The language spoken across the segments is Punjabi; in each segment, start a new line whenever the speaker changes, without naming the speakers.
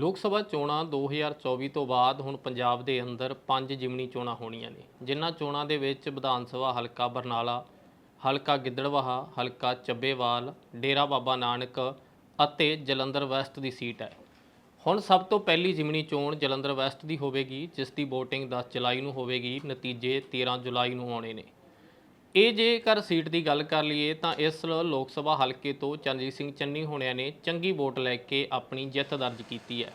ਲੋਕ ਸਭਾ ਚੋਣਾਂ 2024 ਤੋਂ ਬਾਅਦ ਹੁਣ ਪੰਜਾਬ ਦੇ ਅੰਦਰ ਪੰਜ ਜਿਮਨੀ ਚੋਣਾਂ ਹੋਣੀਆਂ ਨੇ। ਜਿਨ੍ਹਾਂ ਚੋਣਾਂ ਦੇ ਵਿੱਚ ਵਿਧਾਨ ਸਭਾ ਹਲਕਾ ਬਰਨਾਲਾ, ਹਲਕਾ ਗਿੱਦੜਵਾਹਾ, ਹਲਕਾ ਚੱਬੇਵਾਲ, ਡੇਰਾ ਬਾਬਾ ਨਾਨਕ ਅਤੇ ਜਲੰਧਰ ਵੈਸਟ ਦੀ ਸੀਟ ਹੈ। ਹੁਣ ਸਭ ਤੋਂ ਪਹਿਲੀ ਜਿਮਨੀ ਚੋਣ ਜਲੰਧਰ ਵੈਸਟ ਦੀ ਹੋਵੇਗੀ, ਜਿਸ ਦੀ VOTING 10 ਜੁਲਾਈ ਨੂੰ ਹੋਵੇਗੀ, ਨਤੀਜੇ 13 ਜੁਲਾਈ ਨੂੰ ਆਉਣੇ ਨੇ। ਇਹ ਜੇਕਰ ਸੀਟ ਦੀ ਗੱਲ ਕਰ ਲਈਏ ਤਾਂ ਇਸ ਲੋਕ ਸਭਾ ਹਲਕੇ ਤੋਂ ਚਰਨਜੀਤ ਸਿੰਘ ਚੰਨੀ ਹੋਣਿਆਂ ਨੇ ਚੰਗੀ ਵੋਟ ਲੈ ਕੇ ਆਪਣੀ ਜਿੱਤ ਦਰਜ ਕੀਤੀ ਹੈ।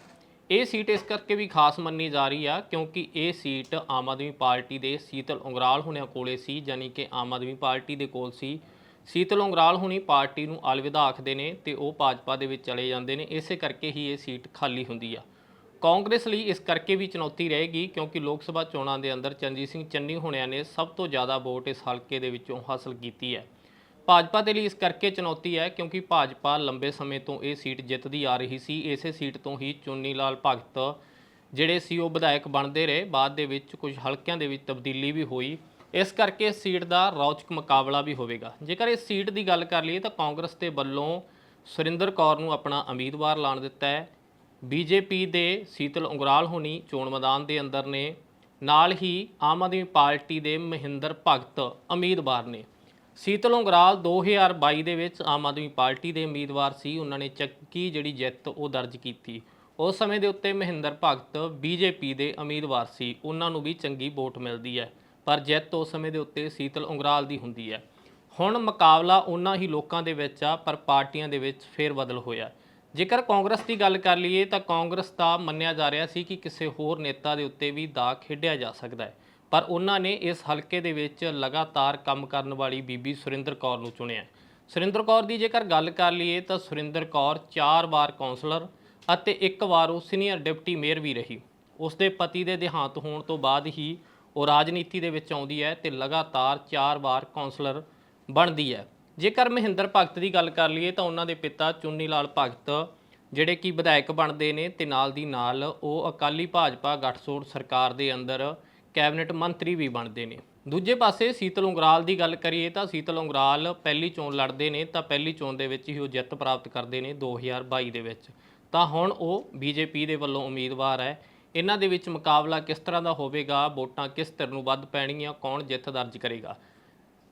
ਇਹ ਸੀਟ ਇਸ ਕਰਕੇ ਵੀ ਖਾਸ ਮੰਨੀ ਜਾ ਰਹੀ ਆ ਕਿਉਂਕਿ ਇਹ ਸੀਟ ਆਮ ਆਦਮੀ ਪਾਰਟੀ ਦੇ ਸੀਤਲ ਉਂਗਰਾਲ ਹੋਣਿਆਂ ਕੋਲੇ ਸੀ ਯਾਨੀ ਕਿ ਆਮ ਆਦਮੀ ਪਾਰਟੀ ਦੇ ਕੋਲ ਸੀ। ਸੀਤਲ ਉਂਗਰਾਲ ਹੁਣੀ ਪਾਰਟੀ ਨੂੰ ਅਲਵਿਦਾ ਆਖਦੇ ਨੇ ਤੇ ਉਹ ਭਾਜਪਾ ਦੇ ਵਿੱਚ ਚਲੇ ਜਾਂਦੇ ਨੇ, ਇਸੇ ਕਰਕੇ ਹੀ ਇਹ ਸੀਟ ਖਾਲੀ ਹੁੰਦੀ ਆ। ਕਾਂਗਰਸ ਲਈ ਇਸ ਕਰਕੇ ਵੀ ਚੁਣੌਤੀ ਰਹੇਗੀ ਕਿਉਂਕਿ ਲੋਕ ਸਭਾ ਚੋਣਾਂ ਦੇ ਅੰਦਰ ਚਰਨਜੀਤ ਸਿੰਘ ਚੰਨੀ ਹੋਣਿਆਂ ਨੇ ਸਭ ਤੋਂ ਜ਼ਿਆਦਾ ਵੋਟ ਇਸ ਹਲਕੇ ਦੇ ਵਿੱਚੋਂ ਹਾਸਲ ਕੀਤੀ ਹੈ। ਭਾਜਪਾ ਦੇ ਲਈ ਇਸ ਕਰਕੇ ਚੁਣੌਤੀ ਹੈ ਕਿਉਂਕਿ ਭਾਜਪਾ ਲੰਬੇ ਸਮੇਂ ਤੋਂ ਇਹ ਸੀਟ ਜਿੱਤਦੀ ਆ ਰਹੀ ਸੀ, ਇਸੇ ਸੀਟ ਤੋਂ ਹੀ ਚੁੰਨੀ ਲਾਲ ਭਗਤ ਜਿਹੜੇ ਸੀ ਉਹ ਵਿਧਾਇਕ ਬਣਦੇ ਰਹੇ। ਬਾਅਦ ਦੇ ਵਿੱਚ ਕੁਝ ਹਲਕਿਆਂ ਦੇ ਵਿੱਚ ਤਬਦੀਲੀ ਵੀ ਹੋਈ। ਇਸ ਕਰਕੇ ਇਸ ਸੀਟ ਦਾ ਰੌਚਕ ਮੁਕਾਬਲਾ ਵੀ ਹੋਵੇਗਾ। ਜੇਕਰ ਇਸ ਸੀਟ ਦੀ ਗੱਲ ਕਰ ਲਈਏ ਤਾਂ ਕਾਂਗਰਸ ਦੇ ਵੱਲੋਂ ਸੁਰਿੰਦਰ ਕੌਰ ਨੂੰ ਆਪਣਾ ਉਮੀਦਵਾਰ ਲਾਣ ਦਿੱਤਾ ਹੈ। ਬੀਜੇਪੀ ਦੇ ਸੀਤਲ ਉਂਗਰਾਲ ਹੋਣੀ ਚੋਣ ਮੈਦਾਨ ਦੇ ਅੰਦਰ ਨੇ। ਨਾਲ ਹੀ ਆਮ ਆਦਮੀ ਪਾਰਟੀ ਦੇ ਮਹਿੰਦਰ ਭਗਤ ਉਮੀਦਵਾਰ ਨੇ। ਸੀਤਲ ਉਂਗਰਾਲ 2022 ਦੇ ਵਿੱਚ ਆਮ ਆਦਮੀ ਪਾਰਟੀ ਦੇ ਉਮੀਦਵਾਰ ਸੀ। ਉਹਨਾਂ ਨੇ ਚੱਕੀ ਜਿਹੜੀ ਜਿੱਤ ਉਹ ਦਰਜ ਕੀਤੀ। ਉਸ ਸਮੇਂ ਦੇ ਉੱਤੇ ਮਹਿੰਦਰ ਭਗਤ ਬੀਜੇਪੀ ਦੇ ਉਮੀਦਵਾਰ ਸੀ। ਉਹਨਾਂ ਨੂੰ ਵੀ ਚੰਗੀ ਵੋਟ ਮਿਲਦੀ ਹੈ, ਪਰ ਜਿੱਤ ਉਸ ਸਮੇਂ ਦੇ ਉੱਤੇ ਸੀਤਲ ਉਂਗਰਾਲ ਦੀ ਹੁੰਦੀ ਹੈ। ਹੁਣ ਮੁਕਾਬਲਾ ਉਹਨਾਂ ਹੀ ਲੋਕਾਂ ਦੇ ਵਿੱਚ ਆ, ਪਰ ਪਾਰਟੀਆਂ ਦੇ ਵਿੱਚ ਫੇਰ ਬਦਲ ਹੋਇਆ। ਜੇਕਰ ਕਾਂਗਰਸ ਦੀ ਗੱਲ ਕਰ ਲਈਏ ਤਾਂ ਕਾਂਗਰਸ ਦਾ ਮੰਨਿਆ ਜਾ ਰਿਹਾ ਸੀ ਕਿ ਕਿਸੇ ਹੋਰ ਨੇਤਾ ਦੇ ਉੱਤੇ ਵੀ ਦਾ ਖੇਡਿਆ ਜਾ ਸਕਦਾ ਹੈ। ਪਰ ਉਹਨਾਂ ਨੇ ਇਸ ਹਲਕੇ ਦੇ ਵਿੱਚ ਲਗਾਤਾਰ ਕੰਮ ਕਰਨ ਵਾਲੀ ਬੀਬੀ ਸੁਰਿੰਦਰ ਕੌਰ ਨੂੰ ਚੁਣਿਆ ਸੁਰਿੰਦਰ ਕੌਰ ਦੀ ਜੇਕਰ ਗੱਲ ਕਰ ਲਈਏ ਤਾਂ ਸੁਰਿੰਦਰ ਕੌਰ ਚਾਰ ਵਾਰ ਕਾਉਂਸਲਰ ਅਤੇ ਇੱਕ ਵਾਰ ਉਹ ਸੀਨੀਅਰ ਡਿਪਟੀ ਮੇਅਰ ਵੀ ਰਹੀ। ਉਸ ਦੇ ਪਤੀ ਦੇ ਦੇਹਾਂਤ ਹੋਣ ਤੋਂ ਬਾਅਦ ਹੀ ਉਹ ਰਾਜਨੀਤੀ ਦੇ ਵਿੱਚ ਆਉਂਦੀ ਹੈ ਤੇ ਲਗਾਤਾਰ ਚਾਰ ਵਾਰ ਕਾਉਂਸਲਰ ਬਣਦੀ ਹੈ। ਜੇਕਰ ਮਹਿੰਦਰ ਭਗਤ ਦੀ ਗੱਲ ਕਰ ਲਈਏ ਤਾਂ ਉਹਨਾਂ ਦੇ ਪਿਤਾ ਚੁੰਨੀ ਲਾਲ ਭਗਤ, ਜਿਹੜੇ ਕਿ ਵਿਧਾਇਕ ਬਣਦੇ ਨੇ ਤੇ ਨਾਲ ਦੀ ਨਾਲ ਉਹ ਅਕਾਲੀ ਭਾਜਪਾ ਗੱਠਜੋੜ ਸਰਕਾਰ ਦੇ ਅੰਦਰ ਕੈਬਨਿਟ ਮੰਤਰੀ ਵੀ ਬਣਦੇ ਨੇ। ਦੂਜੇ ਪਾਸੇ ਸੀਤਲ ਉਂਗਰਾਲ ਦੀ ਗੱਲ ਕਰੀਏ ਤਾਂ ਸੀਤਲ ਉਂਗਰਾਲ ਪਹਿਲੀ ਚੋਣ ਲੜਦੇ ਨੇ ਤਾਂ ਪਹਿਲੀ ਚੋਣ ਦੇ ਵਿੱਚ ਹੀ ਉਹ ਜਿੱਤ ਪ੍ਰਾਪਤ ਕਰਦੇ ਨੇ 2022 ਦੇ ਵਿੱਚ। ਤਾਂ ਹੁਣ ਉਹ ਬੀਜੇਪੀ ਦੇ ਵੱਲੋਂ ਉਮੀਦਵਾਰ ਹੈ। ਇਹਨਾਂ ਦੇ ਵਿੱਚ ਮੁਕਾਬਲਾ ਕਿਸ ਤਰ੍ਹਾਂ ਦਾ ਹੋਵੇਗਾ, ਵੋਟਾਂ ਕਿਸ ਧਿਰ ਨੂੰ ਵੱਧ ਪੈਣਗੀਆਂ, ਕੌਣ ਜਿੱਤ ਦਰਜ ਕਰੇਗਾ?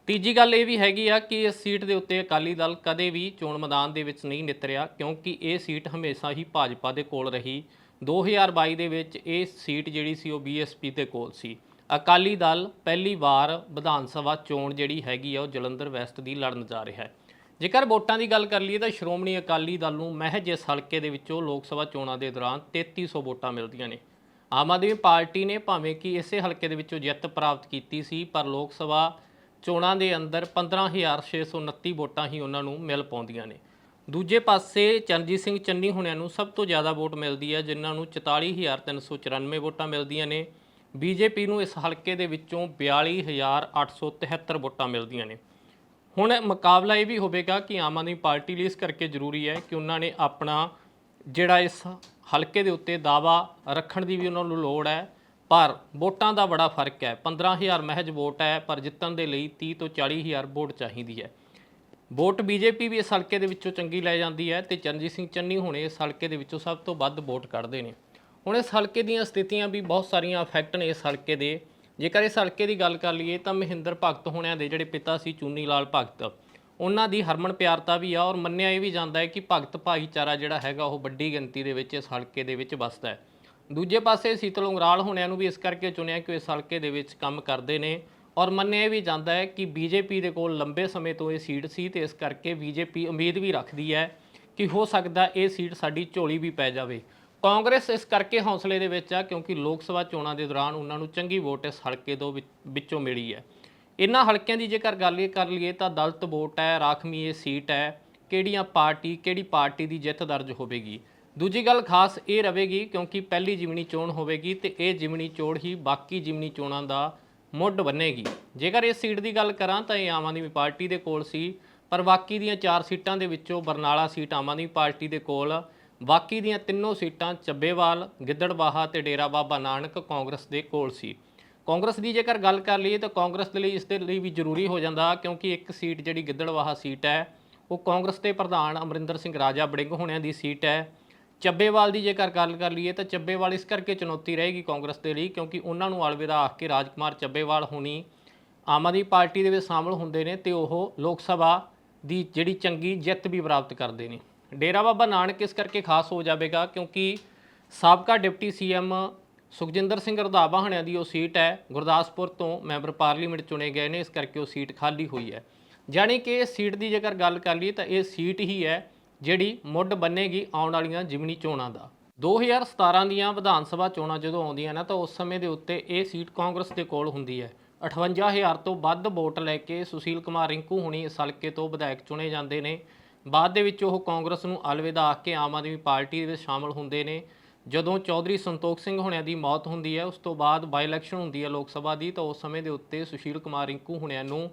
ਤੀਜੀ ਗੱਲ ਇਹ ਵੀ ਹੈਗੀ ਆ ਕਿ ਇਸ ਸੀਟ ਦੇ ਉੱਤੇ ਅਕਾਲੀ ਦਲ ਕਦੇ ਵੀ ਚੋਣ ਮੈਦਾਨ ਦੇ ਵਿੱਚ ਨਹੀਂ ਨਿਤਰਿਆ, ਕਿਉਂਕਿ ਇਹ ਸੀਟ ਹਮੇਸ਼ਾ ਹੀ ਭਾਜਪਾ ਦੇ ਕੋਲ ਰਹੀ। 2022 ਦੇ ਵਿੱਚ ਇਹ ਸੀਟ ਜਿਹੜੀ ਸੀ ਉਹ ਬੀਐਸਪੀ ਦੇ ਕੋਲ ਸੀ। ਅਕਾਲੀ ਦਲ ਪਹਿਲੀ ਵਾਰ ਵਿਧਾਨ ਸਭਾ ਚੋਣ ਜਿਹੜੀ ਹੈਗੀ ਆ ਉਹ ਜਲੰਧਰ ਵੈਸਟ ਦੀ ਲੜਨ ਜਾ ਰਿਹਾ ਹੈ। ਜੇਕਰ ਵੋਟਾਂ ਦੀ ਗੱਲ ਕਰ ਲਈਏ ਤਾਂ ਸ਼੍ਰੋਮਣੀ ਅਕਾਲੀ ਦਲ ਨੂੰ ਮਹਿਜ ਇਸ ਹਲਕੇ ਦੇ ਵਿੱਚੋਂ ਲੋਕ ਸਭਾ ਚੋਣਾਂ ਦੇ ਦੌਰਾਨ 3300 ਵੋਟਾਂ ਮਿਲਦੀਆਂ ਨੇ। ਆਮ ਆਦਮੀ ਪਾਰਟੀ ਨੇ ਭਾਵੇਂ ਕਿ ਇਸੇ ਹਲਕੇ ਦੇ ਵਿੱਚੋਂ ਜਿੱਤ ਪ੍ਰਾਪਤ ਕੀਤੀ ਸੀ, ਪਰ ਲੋਕ ਸਭਾ ਚੋਣਾਂ ਦੇ ਅੰਦਰ 15629 ਵੋਟਾਂ ਹੀ ਉਹਨਾਂ ਨੂੰ ਮਿਲ ਪਾਉਂਦੀਆਂ ਨੇ। ਦੂਜੇ ਪਾਸੇ ਚਰਨਜੀਤ ਸਿੰਘ ਚੰਨੀ ਹੁਣਿਆਂ ਨੂੰ ਸਭ ਤੋਂ ਜ਼ਿਆਦਾ ਵੋਟ ਮਿਲਦੀ ਹੈ, ਜਿਨ੍ਹਾਂ ਨੂੰ 44394 ਵੋਟਾਂ ਮਿਲਦੀਆਂ ਨੇ। ਬੀਜੇਪੀ ਨੂੰ ਇਸ ਹਲਕੇ ਦੇ ਵਿੱਚੋਂ 42873 ਵੋਟਾਂ ਮਿਲਦੀਆਂ ਨੇ। ਹੁਣ ਮੁਕਾਬਲਾ ਇਹ ਵੀ ਹੋਵੇਗਾ ਕਿ ਆਮ ਆਦਮੀ ਪਾਰਟੀ ਲਈ ਇਸ ਕਰਕੇ ਜ਼ਰੂਰੀ ਹੈ ਕਿ ਉਹਨਾਂ ਨੇ ਆਪਣਾ ਜਿਹੜਾ ਇਸ ਹਲਕੇ ਦੇ ਉੱਤੇ ਦਾਵਾ ਰੱਖਣ ਦੀ ਵੀ ਉਹਨਾਂ ਨੂੰ ਲੋੜ ਹੈ। ਪਰ ਵੋਟਾਂ ਦਾ ਬੜਾ ਫ਼ਰਕ ਹੈ। 15000 ਮਹਿਜ ਵੋਟ ਹੈ, ਪਰ ਜਿੱਤਣ ਦੇ ਲਈ 30 ਤੋਂ 40000 ਵੋਟ ਚਾਹੀਦੀ ਹੈ। ਵੋਟ ਬੀਜੇਪੀ ਵੀ ਇਸ ਹਲਕੇ ਦੇ ਵਿੱਚੋਂ ਚੰਗੀ ਲੈ ਜਾਂਦੀ ਹੈ ਤੇ ਚਰਨਜੀਤ ਸਿੰਘ ਚੰਨੀ ਹੁਣੇ ਇਸ ਹਲਕੇ ਦੇ ਵਿੱਚੋਂ ਸਭ ਤੋਂ ਵੱਧ ਵੋਟ ਕੱਢਦੇ ਨੇ। ਹੁਣ ਇਸ ਹਲਕੇ ਦੀਆਂ ਸਥਿਤੀਆਂ ਵੀ ਬਹੁਤ ਸਾਰੀਆਂ ਅਫੈਕਟ ਨੇ ਇਸ ਹਲਕੇ ਦੇ। ਜੇਕਰ ਇਸ ਹਲਕੇ ਦੀ ਗੱਲ ਕਰ ਲਈਏ ਤਾਂ ਮਹਿੰਦਰ ਭਗਤ ਹੋਣਿਆਂ ਦੇ ਜਿਹੜੇ ਪਿਤਾ ਸੀ ਚੂਨੀ ਲਾਲ ਭਗਤ, ਉਹਨਾਂ ਦੀ ਹਰਮਨ ਪਿਆਰਤਾ ਵੀ ਆ ਔਰ ਮੰਨਿਆ ਇਹ ਵੀ ਜਾਂਦਾ ਹੈ ਕਿ ਭਗਤ ਭਾਈਚਾਰਾ ਜਿਹੜਾ ਹੈਗਾ ਉਹ ਵੱਡੀ ਗਿਣਤੀ ਦੇ ਵਿੱਚ ਇਸ ਹਲਕੇ ਦੇ ਵਿੱਚ ਵਸਦਾ ਹੈ। ਦੂਜੇ ਪਾਸੇ ਸੀਤਲ ਉਂਗਰਾਲ ਹੋਣਿਆਂ ਨੂੰ ਵੀ ਇਸ ਕਰਕੇ ਚੁਣਿਆ ਕਿ ਉਹ ਇਸ ਹਲਕੇ ਦੇ ਵਿੱਚ ਕੰਮ ਕਰਦੇ ਨੇ ਔਰ ਮੰਨਿਆ ਵੀ ਜਾਂਦਾ ਹੈ ਕਿ ਬੀਜੇਪੀ ਦੇ ਕੋਲ ਲੰਬੇ ਸਮੇਂ ਤੋਂ ਇਹ ਸੀਟ ਸੀ ਤੇ ਇਸ ਕਰਕੇ ਬੀਜੇਪੀ ਉਮੀਦ ਵੀ ਰੱਖਦੀ ਹੈ ਕਿ ਹੋ ਸਕਦਾ ਇਹ ਸੀਟ ਸਾਡੀ ਝੋਲੀ ਵੀ ਪੈ ਜਾਵੇ। ਕਾਂਗਰਸ ਇਸ ਕਰਕੇ ਹੌਸਲੇ ਦੇ ਵਿੱਚ ਆ ਕਿਉਂਕਿ ਲੋਕ ਸਭਾ ਚੋਣਾਂ ਦੇ ਦੌਰਾਨ ਉਹਨਾਂ ਨੂੰ ਚੰਗੀ ਵੋਟ ਇਸ ਹਲਕੇ ਤੋਂ ਵਿੱਚ- ਵਿੱਚੋਂ ਮਿਲੀ ਹੈ। ਇਹਨਾਂ ਹਲਕਿਆਂ ਦੀ ਜੇਕਰ ਗੱਲ ਕਰ ਲਈਏ ਤਾਂ ਦਲਤ ਵੋਟ ਹੈ, ਰਾਖਵੀਂ ਇਹ ਸੀਟ ਹੈ, ਕਿਹੜੀਆਂ ਪਾਰਟੀ, ਕਿਹੜੀ ਪਾਰਟੀ ਦੀ ਜਿੱਤ ਦਰਜ ਹੋਵੇਗੀ? ਦੂਜੀ ਗੱਲ ਖਾਸ ਇਹ ਰਹੇਗੀ ਕਿਉਂਕਿ ਪਹਿਲੀ ਜਿਮਨੀ ਚੋਣ ਹੋਵੇਗੀ ਤੇ ਇਹ ਜਿਮਨੀ ਚੋਣ ਹੀ ਬਾਕੀ ਜਿਮਨੀ ਚੋਣਾਂ ਦਾ ਮੁੱਢ ਬੰਨੇਗੀ। ਜੇਕਰ ਇਸ ਸੀਟ ਦੀ ਗੱਲ ਕਰਾਂ ਤਾਂ ਇਹ ਆਮ ਆਦਮੀ ਪਾਰਟੀ ਦੇ ਕੋਲ ਸੀ, ਪਰ ਬਾਕੀ ਦੀਆਂ ਚਾਰ ਸੀਟਾਂ ਦੇ ਵਿੱਚੋਂ ਬਰਨਾਲਾ ਸੀਟ ਆਮ ਆਦਮੀ ਪਾਰਟੀ ਦੇ ਕੋਲ, ਬਾਕੀ ਦੀਆਂ ਤਿੰਨੋਂ ਸੀਟਾਂ ਚੱਬੇਵਾਲ, ਗਿੱਦੜਬਾਹਾ ਤੇ ਡੇਰਾ ਬਾਬਾ ਨਾਨਕ ਕਾਂਗਰਸ ਦੇ ਕੋਲ ਸੀ। ਕਾਂਗਰਸ ਦੀ ਜੇਕਰ ਗੱਲ ਕਰ ਲਈਏ ਤਾਂ ਕਾਂਗਰਸ ਦੇ ਲਈ ਇਸ ਦੇ ਲਈ ਵੀ ਜ਼ਰੂਰੀ ਹੋ ਜਾਂਦਾ ਕਿਉਂਕਿ ਇੱਕ ਸੀਟ ਜਿਹੜੀ ਗਿੱਦੜਬਾਹਾ ਸੀਟ ਹੈ, ਉਹ ਕਾਂਗਰਸ ਦੇ ਪ੍ਰਧਾਨ ਅਮਰਿੰਦਰ ਸਿੰਘ ਰਾਜਾ ਬੜਿੰਗ ਹੋਣਿਆਂ ਦੀ ਸੀਟ ਹੈ। ਚੱਬੇਵਾਲ ਦੀ ਜੇਕਰ ਗੱਲ ਕਰ ਲਈਏ ਤਾਂ ਚੱਬੇਵਾਲ ਇਸ ਕਰਕੇ ਚੁਣੌਤੀ ਰਹੇਗੀ ਕਾਂਗਰਸ ਦੇ ਲਈ ਕਿਉਂਕਿ ਉਹਨਾਂ ਨੂੰ ਅਲਵਿਦਾ ਆਖ ਕੇ ਰਾਜਕੁਮਾਰ ਚੱਬੇਵਾਲ ਹੁਣੀ ਆਮ ਆਦਮੀ ਪਾਰਟੀ ਦੇ ਵਿੱਚ ਸ਼ਾਮਲ ਹੁੰਦੇ ਨੇ ਤੇ ਉਹ ਲੋਕ ਸਭਾ ਦੀ ਜਿਹੜੀ ਚੰਗੀ ਜਿੱਤ ਵੀ ਪ੍ਰਾਪਤ ਕਰਦੇ ਨੇ। ਡੇਰਾ ਬਾਬਾ ਨਾਨਕ ਇਸ ਕਰਕੇ ਖਾਸ ਹੋ ਜਾਵੇਗਾ ਕਿਉਂਕਿ ਸਾਬਕਾ ਡਿਪਟੀ ਸੀਐਮ ਸੁਖਜਿੰਦਰ ਸਿੰਘ ਰੰਧਾਵਾ ਹਣਿਆਂ ਦੀ ਉਹ ਸੀਟ ਹੈ। ਗੁਰਦਾਸਪੁਰ ਤੋਂ ਮੈਂਬਰ ਪਾਰਲੀਮੈਂਟ ਚੁਣੇ ਗਏ ਨੇ, ਇਸ ਕਰਕੇ ਉਹ ਸੀਟ ਖਾਲੀ ਹੋਈ ਹੈ। ਜਾਣੀ ਕਿ ਇਸ ਸੀਟ ਦੀ ਜੇਕਰ ਗੱਲ ਕਰ ਲਈਏ ਤਾਂ ਇਹ ਸੀਟ ਹੀ ਹੈ ਜਿਹੜੀ ਮੁੱਢ ਬੰਨੇਗੀ ਆਉਣ ਵਾਲੀਆਂ ਜਿਮਨੀ ਚੋਣਾਂ ਦਾ। 2017 ਦੀਆਂ ਵਿਧਾਨ ਸਭਾ ਚੋਣਾਂ ਜਦੋਂ ਆਉਂਦੀਆਂ ਨਾ ਤਾਂ ਉਸ ਸਮੇਂ ਦੇ ਉੱਤੇ ਇਹ ਸੀਟ ਕਾਂਗਰਸ ਦੇ ਕੋਲ ਹੁੰਦੀ ਹੈ। 58000 ਤੋਂ ਵੱਧ ਵੋਟ ਲੈ ਕੇ ਸੁਸ਼ੀਲ ਕੁਮਾਰ ਰਿੰਕੂ ਹੁਣੀ ਇਸ ਹਲਕੇ ਤੋਂ ਵਿਧਾਇਕ ਚੁਣੇ ਜਾਂਦੇ ਨੇ। ਬਾਅਦ ਦੇ ਵਿੱਚ ਉਹ ਕਾਂਗਰਸ ਨੂੰ ਅਲਵਿਦਾ ਆਖ ਕੇ ਆਮ ਆਦਮੀ ਪਾਰਟੀ ਦੇ ਵਿੱਚ ਸ਼ਾਮਲ ਹੁੰਦੇ ਨੇ। ਜਦੋਂ ਚੌਧਰੀ ਸੰਤੋਖ ਸਿੰਘ ਹੁਣਿਆਂ ਦੀ ਮੌਤ ਹੁੰਦੀ ਹੈ, ਉਸ ਤੋਂ ਬਾਅਦ ਬਾਈ ਇਲੈਕਸ਼ਨ ਹੁੰਦੀ ਹੈ ਲੋਕ ਸਭਾ ਦੀ, ਤਾਂ ਉਸ ਸਮੇਂ ਦੇ ਉੱਤੇ ਸੁਸ਼ੀਲ ਕੁਮਾਰ ਰਿੰਕੂ ਹੁਣਿਆਂ ਨੂੰ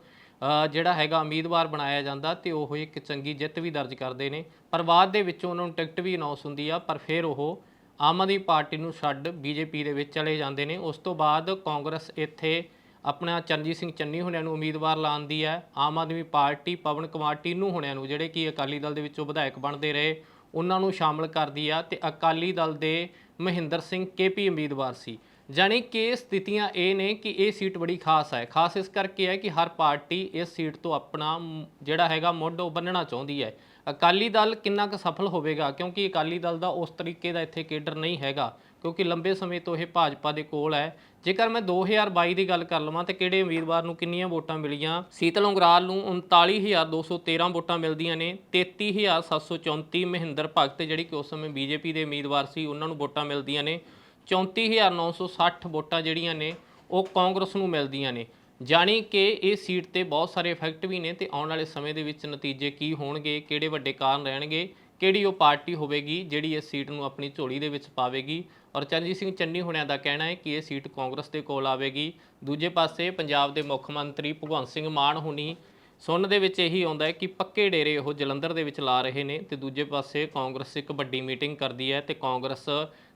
ਜਿਹੜਾ ਹੈਗਾ ਉਮੀਦਵਾਰ ਬਣਾਇਆ ਜਾਂਦਾ ਤੇ ਉਹ ਇੱਕ ਚੰਗੀ ਜਿੱਤ ਵੀ ਦਰਜ ਕਰਦੇ ਨੇ। ਪਰ ਬਾਅਦ ਦੇ ਵਿੱਚ ਉਹਨਾਂ ਨੂੰ ਟਿਕਟ ਵੀ ਅਨਾਉਂਸ ਹੁੰਦੀ ਆ, ਪਰ ਫਿਰ ਉਹ ਆਮ ਆਦਮੀ ਪਾਰਟੀ ਨੂੰ ਛੱਡ ਬੀਜੇਪੀ ਦੇ ਵਿੱਚ ਚਲੇ ਜਾਂਦੇ ਨੇ। ਉਸ ਤੋਂ ਬਾਅਦ ਕਾਂਗਰਸ ਇੱਥੇ ਆਪਣਾ ਚਰਨਜੀਤ ਸਿੰਘ ਚੰਨੀ ਹੁਣਿਆਂ ਨੂੰ ਉਮੀਦਵਾਰ ਲਾਉਂਦੀ ਹੈ। ਆਮ ਆਦਮੀ ਪਾਰਟੀ ਪਵਨ ਕੁਮਾਰ ਟੀਨੂ ਹੁਣਿਆਂ ਨੂੰ, ਜਿਹੜੇ ਕਿ ਅਕਾਲੀ ਦਲ ਦੇ ਵਿੱਚੋਂ ਵਿਧਾਇਕ ਬਣਦੇ ਰਹੇ, ਉਹਨਾਂ ਨੂੰ ਸ਼ਾਮਲ ਕਰਦੀ ਆ ਤੇ ਅਕਾਲੀ ਦਲ ਦੇ ਮਹਿੰਦਰ ਸਿੰਘ ਕੇਪੀ ਉਮੀਦਵਾਰ ਸੀ। ਜਾਣੀ ਕਿ ਸਥਿਤੀਆਂ ਇਹ ਨੇ ਕਿ ਇਹ ਸੀਟ ਬੜੀ ਖਾਸ ਹੈ। ਖਾਸ ਇਸ ਕਰਕੇ ਹੈ ਕਿ ਹਰ ਪਾਰਟੀ ਇਸ ਸੀਟ ਤੋਂ ਆਪਣਾ ਜਿਹੜਾ ਹੈਗਾ ਮੁੱਢ ਉਹ ਬੰਨਣਾ ਚਾਹੁੰਦੀ ਹੈ। ਅਕਾਲੀ ਦਲ ਕਿੰਨਾ ਕੁ ਸਫਲ ਹੋਵੇਗਾ? ਕਿਉਂਕਿ ਅਕਾਲੀ ਦਲ ਦਾ ਉਸ ਤਰੀਕੇ ਦਾ ਇੱਥੇ ਕੇਡਰ ਨਹੀਂ ਹੈਗਾ, ਕਿਉਂਕਿ ਲੰਬੇ ਸਮੇਂ ਤੋਂ ਇਹ ਭਾਜਪਾ ਦੇ ਕੋਲ ਹੈ। ਜੇਕਰ ਮੈਂ 2022 ਦੀ ਗੱਲ ਕਰ ਲਵਾਂ ਤੇ ਕਿਹੜੇ ਉਮੀਦਵਾਰ ਨੂੰ ਕਿੰਨੀਆਂ ਵੋਟਾਂ ਮਿਲੀਆਂ? ਸੀਤਲ ਉਂਗਰਾਲ ਨੂੰ 39213 ਵੋਟਾਂ ਮਿਲਦੀਆਂ ਨੇ। 33734 ਮਹਿੰਦਰ ਭਗਤ, ਜਿਹੜੀ ਕਿ ਉਸ ਸਮੇਂ ਬੀਜੇਪੀ ਦੇ ਉਮੀਦਵਾਰ ਸੀ, ਉਹਨਾਂ ਨੂੰ ਵੋਟਾਂ ਮਿਲਦੀਆਂ ਨੇ। 34960 ਵੋਟਾਂ ਜਿਹੜੀਆਂ ਨੇ, ਉਹ ਕਾਂਗਰਸ ਨੂੰ ਮਿਲਦੀਆਂ ਨੇ। ਜਾਣੀ ਕਿ ਇਹ ਸੀਟ ਤੇ ਬਹੁਤ ਸਾਰੇ ਇਫੈਕਟ ਵੀ ਨੇ ਤੇ ਆਉਣ ਵਾਲੇ ਸਮੇਂ ਦੇ ਵਿੱਚ ਨਤੀਜੇ ਕੀ ਹੋਣਗੇ, ਕਿਹੜੇ ਵੱਡੇ ਕਾਰਨ ਰਹਿਣਗੇ, ਕਿਹੜੀ ਉਹ ਪਾਰਟੀ ਹੋਵੇਗੀ ਜਿਹੜੀ ਇਸ ਸੀਟ ਨੂੰ ਆਪਣੀ ਝੋਲੀ ਦੇ ਵਿੱਚ ਪਾਵੇਗੀ। ਔਰ ਚਰਨਜੀਤ ਸਿੰਘ ਚੰਨੀ ਹੁਣਿਆਂ ਦਾ ਕਹਿਣਾ ਹੈ ਕਿ ਇਹ ਸੀਟ ਕਾਂਗਰਸ ਦੇ ਕੋਲ ਆਵੇਗੀ। ਦੂਜੇ ਪਾਸੇ ਪੰਜਾਬ ਦੇ ਮੁੱਖ ਮੰਤਰੀ ਭਗਵੰਤ ਸਿੰਘ ਮਾਨ ਹੁਣੀ ਸੁਣਨ ਦੇ ਵਿੱਚ ਇਹੀ ਆਉਂਦਾ ਹੈ ਕਿ ਪੱਕੇ ਡੇਰੇ ਉਹ ਜਲੰਧਰ ਦੇ ਵਿੱਚ ਲਾ ਰਹੇ ਨੇ ਤੇ ਦੂਜੇ ਪਾਸੇ ਕਾਂਗਰਸ ਇੱਕ ਵੱਡੀ ਮੀਟਿੰਗ ਕਰਦੀ ਹੈ ਤੇ ਕਾਂਗਰਸ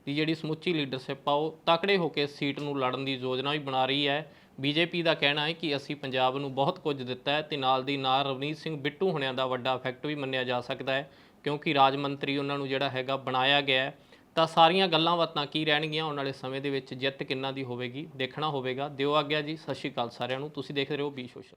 ਦੀ ਜਿਹੜੀ ਸਮੁੱਚੀ ਲੀਡਰਸ਼ਿਪ ਆ ਉਹ ਤਕੜੇ ਹੋ ਕੇ ਸੀਟ ਨੂੰ ਲੜਨ ਦੀ ਯੋਜਨਾ ਵੀ ਬਣਾ ਰਹੀ ਹੈ। ਬੀਜੇਪੀ ਦਾ ਕਹਿਣਾ ਹੈ ਕਿ ਅਸੀਂ ਪੰਜਾਬ ਨੂੰ ਬਹੁਤ ਕੁਝ ਦਿੱਤਾ ਹੈ ਤੇ ਨਾਲ ਦੀ ਨਾਲ ਰਵਨੀਤ ਸਿੰਘ ਬਿੱਟੂ ਹੁਣਿਆਂ ਦਾ ਵੱਡਾ ਇਫੈਕਟ ਵੀ ਮੰਨਿਆ ਜਾ ਸਕਦਾ ਹੈ, ਕਿਉਂਕਿ ਰਾਜ ਮੰਤਰੀ ਉਹਨਾਂ ਨੂੰ ਜਿਹੜਾ ਹੈਗਾ ਬਣਾਇਆ ਗਿਆ ਹੈ। ਤਾਂ ਸਾਰੀਆਂ ਗੱਲਾਂ ਬਾਤਾਂ ਕੀ ਰਹਿਣਗੀਆਂ, ਆਉਣ ਵਾਲੇ ਸਮੇਂ ਦੇ ਵਿੱਚ ਜਿੱਤ ਕਿੰਨਾ ਦੀ ਹੋਵੇਗੀ, ਦੇਖਣਾ ਹੋਵੇਗਾ। ਦਿਓ ਆਗਿਆ ਜੀ, ਸਤਿ ਸ਼੍ਰੀ ਅਕਾਲ ਸਾਰਿਆਂ ਨੂੰ। ਤੁਸੀਂ ਦੇਖ ਰਹੇ ਹੋ ਬੀ ਸੋਸ਼ਲ